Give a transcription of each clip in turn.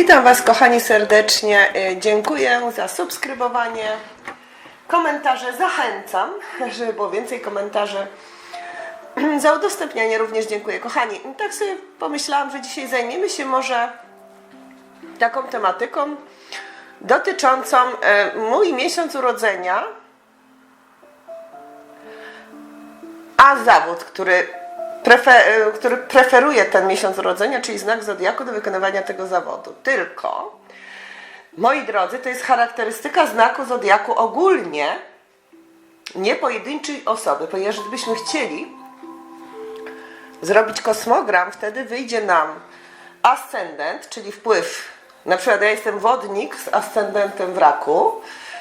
Witam Was, kochani, serdecznie. Y, Dziękuję za subskrybowanie, komentarze. Zachęcam, żeby było więcej komentarzy. Za udostępnianie również dziękuję, kochani. Tak sobie pomyślałam, że dzisiaj zajmiemy się może taką tematyką dotyczącą e, mój miesiąc urodzenia, a zawód, który, prefe, e, który preferuje ten miesiąc urodzenia, czyli znak zodiaku do wykonywania tego zawodu. Tylko, moi drodzy, to jest charakterystyka znaku zodiaku ogólnie, nie pojedynczej osoby, ponieważ gdybyśmy chcieli zrobić kosmogram, wtedy wyjdzie nam ascendent, czyli wpływ. Na przykład ja jestem wodnik z ascendentem w raku,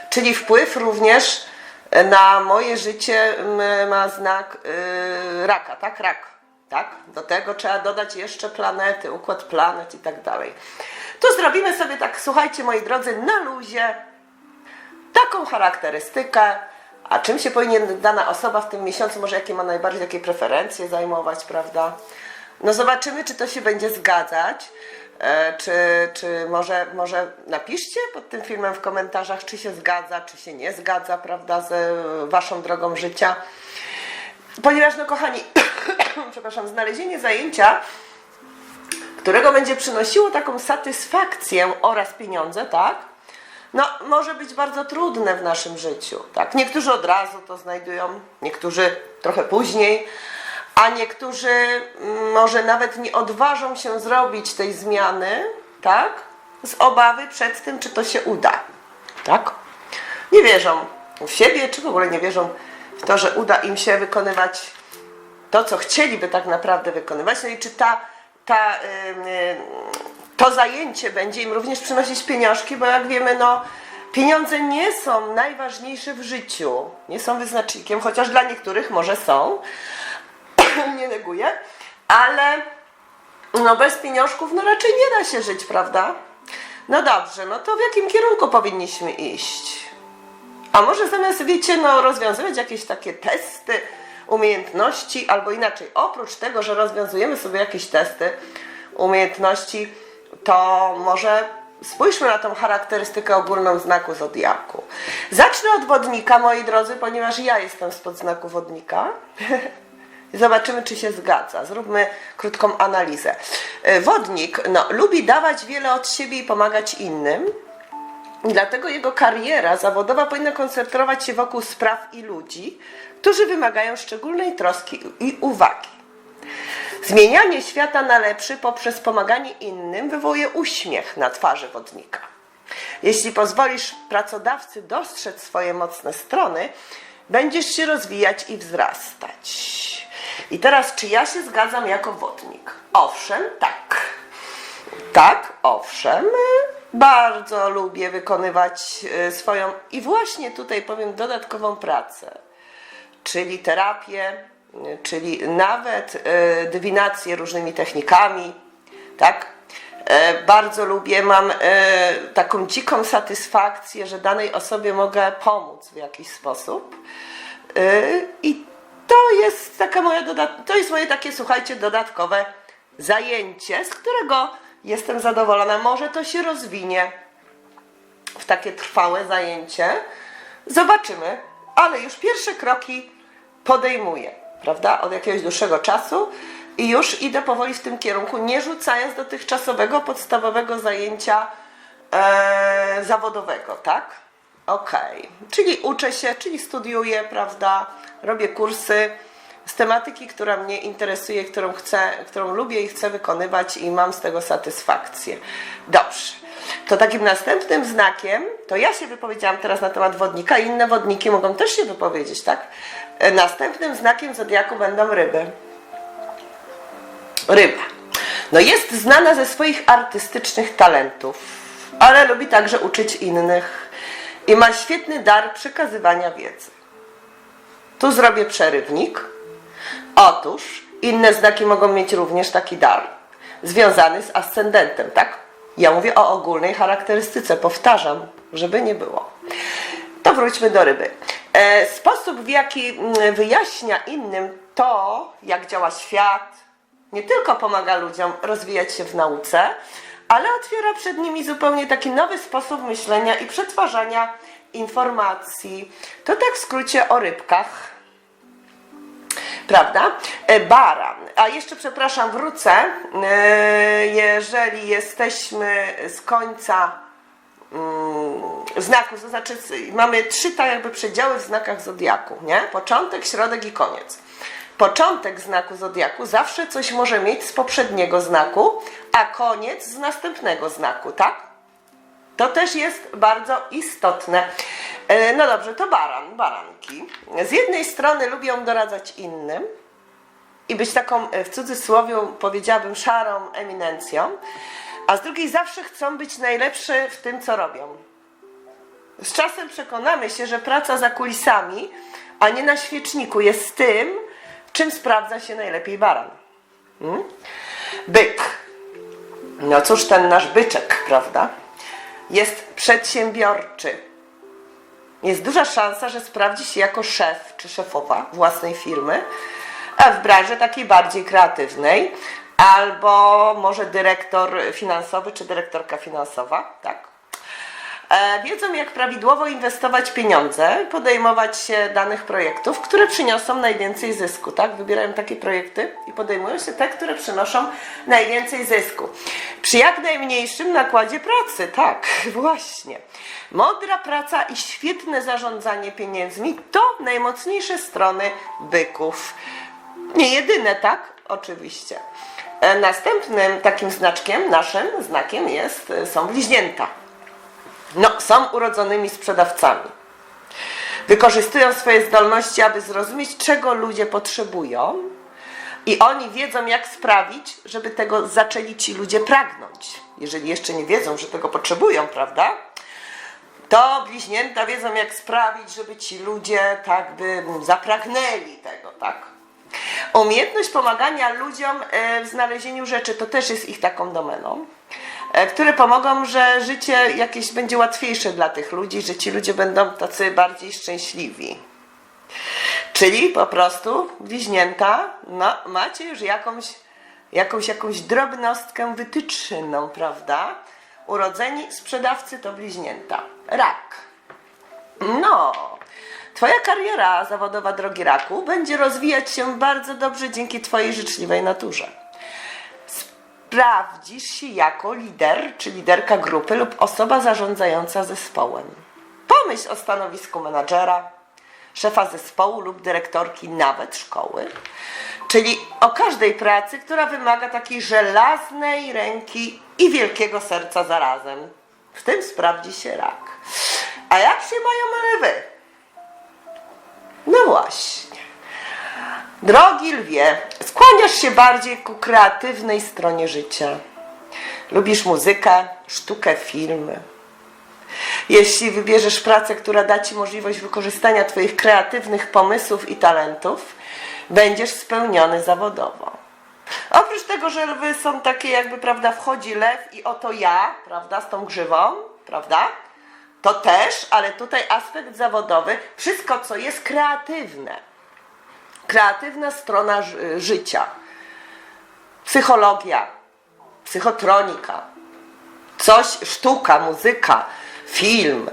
czyli wpływ również na moje życie ma znak y, raka, tak? Rak. Tak? Do tego trzeba dodać jeszcze planety, układ planet i tak dalej. Tu zrobimy sobie tak, słuchajcie moi drodzy, na luzie taką charakterystykę, a czym się powinien dana osoba w tym miesiącu, może jakie ma najbardziej takie preferencje zajmować, prawda? No zobaczymy, czy to się będzie zgadzać, czy, czy może, może napiszcie pod tym filmem w komentarzach, czy się zgadza, czy się nie zgadza, prawda, z e, waszą drogą życia. Ponieważ, no kochani, przepraszam, znalezienie zajęcia, którego będzie przynosiło taką satysfakcję oraz pieniądze, tak? No, może być bardzo trudne w naszym życiu, tak? Niektórzy od razu to znajdują, niektórzy trochę później, a niektórzy mm, może nawet nie odważą się zrobić tej zmiany, tak? Z obawy przed tym, czy to się uda, tak? Nie wierzą w siebie, czy w ogóle nie wierzą w to, że uda im się wykonywać to, co chcieliby tak naprawdę wykonywać. No i czy ta, ta, ym, to zajęcie będzie im również przynosić pieniążki, bo jak wiemy, no, pieniądze nie są najważniejsze w życiu, nie są wyznacznikiem, chociaż dla niektórych może są, nie neguję, ale no bez pieniążków no raczej nie da się żyć, prawda? No dobrze, no to w jakim kierunku powinniśmy iść? A może zamiast, wiecie, no rozwiązywać jakieś takie testy umiejętności, albo inaczej, oprócz tego, że rozwiązujemy sobie jakieś testy umiejętności, to może spójrzmy na tą charakterystykę ogólną znaku zodiaku. Zacznę od wodnika, moi drodzy, ponieważ ja jestem spod znaku wodnika. Zobaczymy, czy się zgadza. Zróbmy krótką analizę. E, Wodnik no, lubi dawać wiele od siebie i pomagać innym. Dlatego jego kariera zawodowa powinna koncentrować się wokół spraw i ludzi, którzy wymagają szczególnej troski i uwagi. Zmienianie świata na lepszy poprzez pomaganie innym wywołuje uśmiech na twarzy wodnika. Jeśli pozwolisz pracodawcy dostrzec swoje mocne strony, będziesz się rozwijać i wzrastać. I teraz, czy ja się zgadzam jako wodnik? Owszem, tak. Tak, owszem. Bardzo lubię wykonywać e, swoją i właśnie tutaj powiem dodatkową pracę, czyli terapię, e, czyli nawet e, dywinację różnymi technikami, tak? E, Bardzo lubię, mam e, taką dziką satysfakcję, że danej osobie mogę pomóc w jakiś sposób. E, I to jest taka moja dodat- to jest moje takie, słuchajcie, dodatkowe zajęcie, z którego jestem zadowolona. Może to się rozwinie w takie trwałe zajęcie. Zobaczymy, ale już pierwsze kroki podejmuję, prawda, od jakiegoś dłuższego czasu i już idę powoli w tym kierunku, nie rzucając dotychczasowego podstawowego zajęcia e, zawodowego, tak? Okej, czyli uczę się, czyli studiuję, prawda, robię kursy z tematyki, która mnie interesuje, którą chcę, którą lubię i chcę wykonywać i mam z tego satysfakcję. Dobrze. To takim następnym znakiem, to ja się wypowiedziałam teraz na temat wodnika, inne wodniki mogą też się wypowiedzieć, tak? E, Następnym znakiem zodiaku będą ryby. Ryba. No jest znana ze swoich artystycznych talentów, ale lubi także uczyć innych i ma świetny dar przekazywania wiedzy. Tu zrobię przerywnik. Otóż inne znaki mogą mieć również taki dar, związany z ascendentem, tak? Ja mówię o ogólnej charakterystyce, powtarzam, żeby nie było. To wróćmy do ryby. E, sposób, w jaki mm, wyjaśnia innym to, jak działa świat, nie tylko pomaga ludziom rozwijać się w nauce, ale otwiera przed nimi zupełnie taki nowy sposób myślenia i przetwarzania informacji. To tak w skrócie o rybkach. Prawda? E, Baran. A jeszcze, przepraszam, wrócę. E, Jeżeli jesteśmy z końca mm, znaków, to znaczy mamy trzy tak jakby przedziały w znakach zodiaku, nie? Początek, środek i koniec. Początek znaku zodiaku zawsze coś może mieć z poprzedniego znaku, a koniec z następnego znaku, tak? To też jest bardzo istotne. E, No dobrze, to baran, baranki. Z jednej strony lubią doradzać innym i być taką, e, w cudzysłowie powiedziałabym, szarą eminencją, a z drugiej zawsze chcą być najlepsze w tym, co robią. Z czasem przekonamy się, że praca za kulisami, a nie na świeczniku jest tym, czym sprawdza się najlepiej baran. Hmm? Byk. No cóż, ten nasz byczek, prawda? Jest przedsiębiorczy. Jest duża szansa, że sprawdzi się jako szef czy szefowa własnej firmy, w branży takiej bardziej kreatywnej, albo może dyrektor finansowy czy dyrektorka finansowa, tak. E, wiedzą, jak prawidłowo inwestować pieniądze, podejmować się danych projektów, które przyniosą najwięcej zysku. Tak? Wybierają takie projekty i podejmują się te, które przynoszą najwięcej zysku. Przy jak najmniejszym nakładzie pracy. Tak, właśnie. Mądra praca i świetne zarządzanie pieniędzmi to najmocniejsze strony byków. Nie jedyne, tak? Oczywiście. E, Następnym takim znaczkiem, naszym znakiem jest, e, są bliźnięta. No, są urodzonymi sprzedawcami. Wykorzystują swoje zdolności, aby zrozumieć, czego ludzie potrzebują, i oni wiedzą, jak sprawić, żeby tego zaczęli ci ludzie pragnąć. Jeżeli jeszcze nie wiedzą, że tego potrzebują, prawda? To bliźnięta wiedzą, jak sprawić, żeby ci ludzie tak by zapragnęli tego, tak? Umiejętność pomagania ludziom e, w znalezieniu rzeczy to też jest ich taką domeną, które pomogą, że życie jakieś będzie łatwiejsze dla tych ludzi, że ci ludzie będą tacy bardziej szczęśliwi. Czyli po prostu bliźnięta, no macie już jakąś, jakąś, jakąś drobnostkę wytyczną, prawda? Urodzeni sprzedawcy to bliźnięta. Rak. No, Twoja kariera zawodowa, drogi raku, będzie rozwijać się bardzo dobrze dzięki Twojej życzliwej naturze. Sprawdzisz się jako lider czy liderka grupy lub osoba zarządzająca zespołem. Pomyśl o stanowisku menadżera, szefa zespołu lub dyrektorki nawet szkoły, czyli o każdej pracy, która wymaga takiej żelaznej ręki i wielkiego serca zarazem. W tym sprawdzi się rak. A jak się mają lewy? No właśnie. Drogi lwie, skłaniasz się bardziej ku kreatywnej stronie życia. Lubisz muzykę, sztukę, filmy. Jeśli wybierzesz pracę, która da Ci możliwość wykorzystania Twoich kreatywnych pomysłów i talentów, będziesz spełniony zawodowo. Oprócz tego, że lwy są takie jakby, prawda, wchodzi lew i oto ja, prawda, z tą grzywą, prawda, to też, ale tutaj aspekt zawodowy, wszystko co jest kreatywne, kreatywna strona ży- życia, psychologia, psychotronika, coś, sztuka, muzyka, film,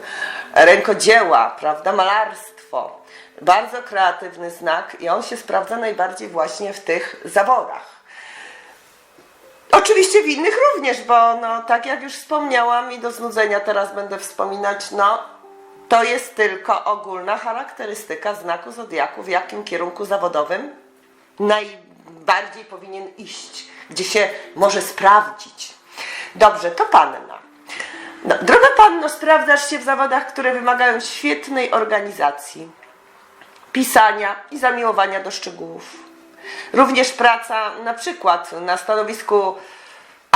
rękodzieła, prawda, malarstwo. Bardzo kreatywny znak i on się sprawdza najbardziej właśnie w tych zawodach. Oczywiście w innych również, bo no, tak jak już wspomniałam i do znudzenia teraz będę wspominać, no to jest tylko ogólna charakterystyka znaku zodiaku, w jakim kierunku zawodowym najbardziej powinien iść, gdzie się może sprawdzić. Dobrze, to panna. No, droga panno, sprawdzasz się w zawodach, które wymagają świetnej organizacji, pisania i zamiłowania do szczegółów. Również praca na przykład na stanowisku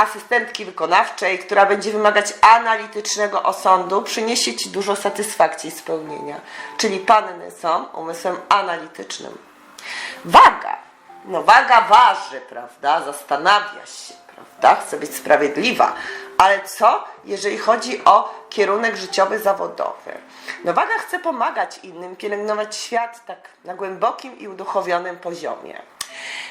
asystentki wykonawczej, która będzie wymagać analitycznego osądu, przyniesie Ci dużo satysfakcji i spełnienia. Czyli panny są umysłem analitycznym. Waga. No waga waży, prawda? Zastanawia się, prawda? Chce być sprawiedliwa. Ale co, jeżeli chodzi o kierunek życiowy, zawodowy? No waga chce pomagać innym, pielęgnować świat tak na głębokim i uduchowionym poziomie.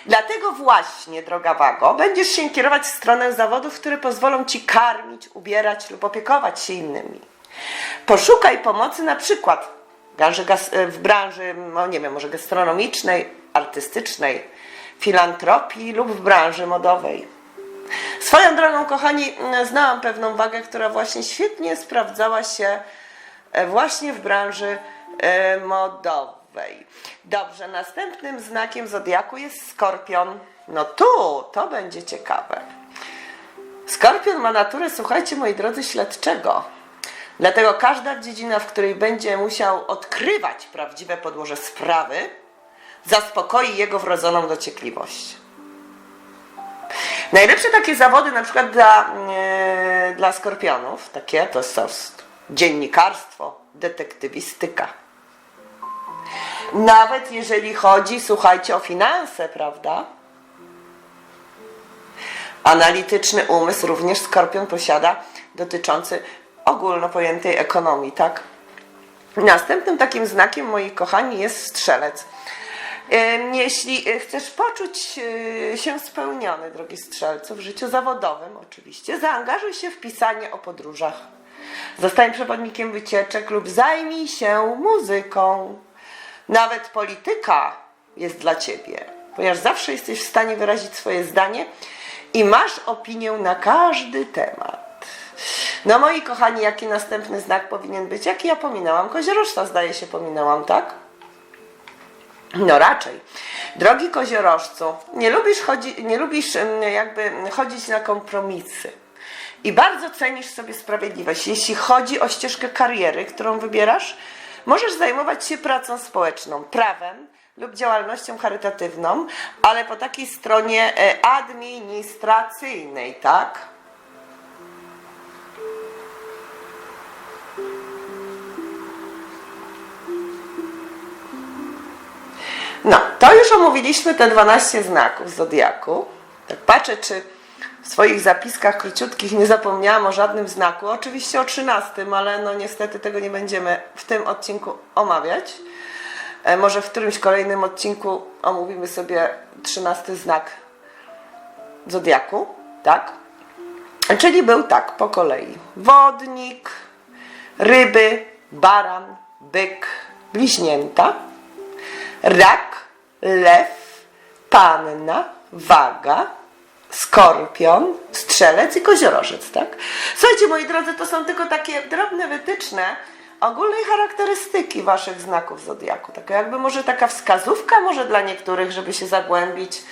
Dlatego właśnie, droga Wago, będziesz się kierować w stronę zawodów, które pozwolą Ci karmić, ubierać lub opiekować się innymi. Poszukaj pomocy na przykład w branży, no nie wiem, może gastronomicznej, artystycznej, filantropii lub w branży modowej. Swoją drogą, kochani, znałam pewną wagę, która właśnie świetnie sprawdzała się e, właśnie w branży e, Dobrze, następnym znakiem zodiaku jest skorpion. No tu, to będzie ciekawe. Skorpion ma naturę, słuchajcie moi drodzy, śledczego. Dlatego każda dziedzina, w której będzie musiał odkrywać prawdziwe podłoże sprawy, zaspokoi jego wrodzoną dociekliwość. Najlepsze takie zawody na przykład dla, e, dla skorpionów, takie to są dziennikarstwo, detektywistyka. Nawet jeżeli chodzi, słuchajcie, o finanse, prawda? Analityczny umysł również skorpion posiada dotyczący ogólno pojętej ekonomii, tak? Następnym takim znakiem, moi kochani, jest strzelec. Jeśli e, chcesz poczuć e, się spełniony, drogi strzelcu, w życiu zawodowym oczywiście, zaangażuj się w pisanie o podróżach. Zostań przewodnikiem wycieczek lub zajmij się muzyką. Nawet polityka jest dla ciebie, ponieważ zawsze jesteś w stanie wyrazić swoje zdanie i masz opinię na każdy temat. No moi kochani, jaki następny znak powinien być? Jaki ja pominęłam? Koziorożca zdaje się pominęłam, tak? No raczej. Drogi koziorożcu, nie lubisz, chodzi, nie lubisz jakby chodzić na kompromisy. I bardzo cenisz sobie sprawiedliwość. Jeśli chodzi o ścieżkę kariery, którą wybierasz, możesz zajmować się pracą społeczną, prawem lub działalnością charytatywną, ale po takiej stronie e, administracyjnej, tak? No, to już omówiliśmy te 12 znaków zodiaku. Tak patrzę, czy w swoich zapiskach króciutkich nie zapomniałam o żadnym znaku. Oczywiście o 13, ale no niestety tego nie będziemy w tym odcinku omawiać. E, może w którymś kolejnym odcinku omówimy sobie 13 znak zodiaku, tak? Czyli był tak, po kolei. Wodnik, ryby, baran, byk, bliźnięta, rak, lew, panna, waga, skorpion, strzelec i koziorożec, tak? Słuchajcie, moi drodzy, to są tylko takie drobne wytyczne ogólnej charakterystyki waszych znaków zodiaku. Taka jakby może taka wskazówka może dla niektórych, żeby się zagłębić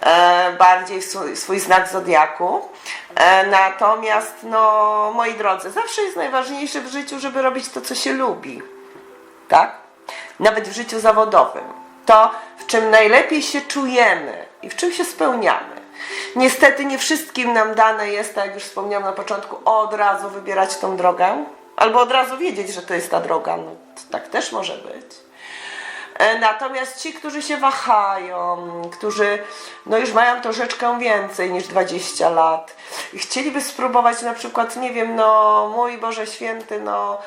e, bardziej w swój, swój znak zodiaku. E, natomiast, no, moi drodzy, zawsze jest najważniejsze w życiu, żeby robić to, co się lubi. Tak? Nawet w życiu zawodowym. To, w czym najlepiej się czujemy i w czym się spełniamy. Niestety nie wszystkim nam dane jest, tak jak już wspomniałam na początku, od razu wybierać tą drogę, albo od razu wiedzieć, że to jest ta droga. No, tak też może być. E, Natomiast ci, którzy się wahają, którzy no już mają troszeczkę więcej niż 20 lat, chcieliby spróbować na przykład, nie wiem, no mój Boże Święty, no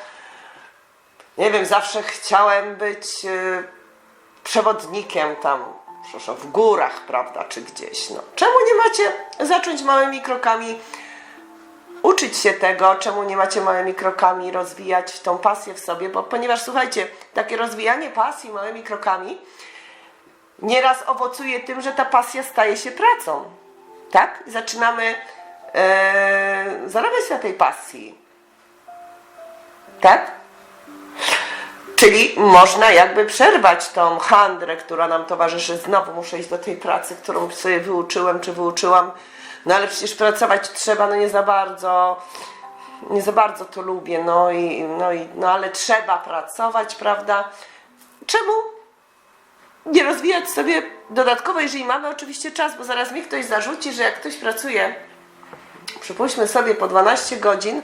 nie wiem, zawsze chciałem być y, przewodnikiem tam, w górach, prawda, czy gdzieś. No. Czemu nie macie zacząć małymi krokami uczyć się tego, czemu nie macie małymi krokami rozwijać tą pasję w sobie, bo ponieważ słuchajcie, takie rozwijanie pasji małymi krokami nieraz owocuje tym, że ta pasja staje się pracą. Tak? Zaczynamy e, zarabiać na tej pasji. Tak? Czyli można jakby przerwać tą handrę, która nam towarzyszy. Znowu muszę iść do tej pracy, którą sobie wyuczyłem czy wyuczyłam. No ale przecież pracować trzeba, no nie za bardzo, nie za bardzo to lubię, no i, no i, no ale trzeba pracować, prawda? Czemu nie rozwijać sobie dodatkowo, jeżeli mamy oczywiście czas, bo zaraz mi ktoś zarzuci, że jak ktoś pracuje, przypuśćmy sobie po 12 godzin,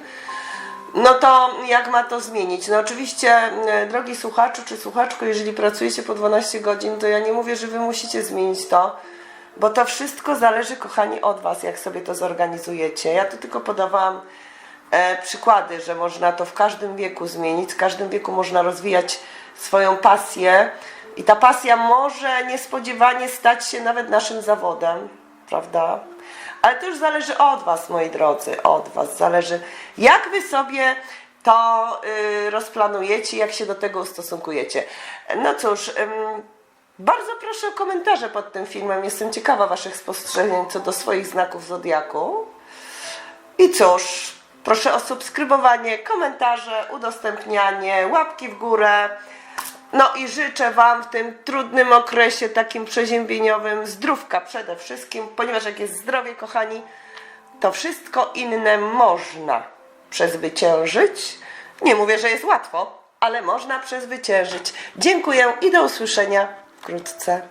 no to jak ma to zmienić? No oczywiście, e, drogi słuchaczu czy słuchaczko, jeżeli pracujecie po 12 godzin, to ja nie mówię, że wy musicie zmienić to, bo to wszystko zależy, kochani, od was, jak sobie to zorganizujecie. Ja tu tylko podawałam e, przykłady, że można to w każdym wieku zmienić, w każdym wieku można rozwijać swoją pasję I ta pasja może niespodziewanie stać się nawet naszym zawodem, prawda? Ale to już zależy od Was, moi drodzy, od Was. Zależy, jak Wy sobie to y, rozplanujecie, jak się do tego ustosunkujecie. No cóż, bardzo proszę o komentarze pod tym filmem. Jestem ciekawa Waszych spostrzeżeń co do swoich znaków zodiaku. I cóż, proszę o subskrybowanie, komentarze, udostępnianie, łapki w górę. No i życzę Wam w tym trudnym okresie, takim przeziębieniowym, zdrówka przede wszystkim, ponieważ jak jest zdrowie, kochani, to wszystko inne można przezwyciężyć. Nie mówię, że jest łatwo, ale można przezwyciężyć. Dziękuję i do usłyszenia wkrótce.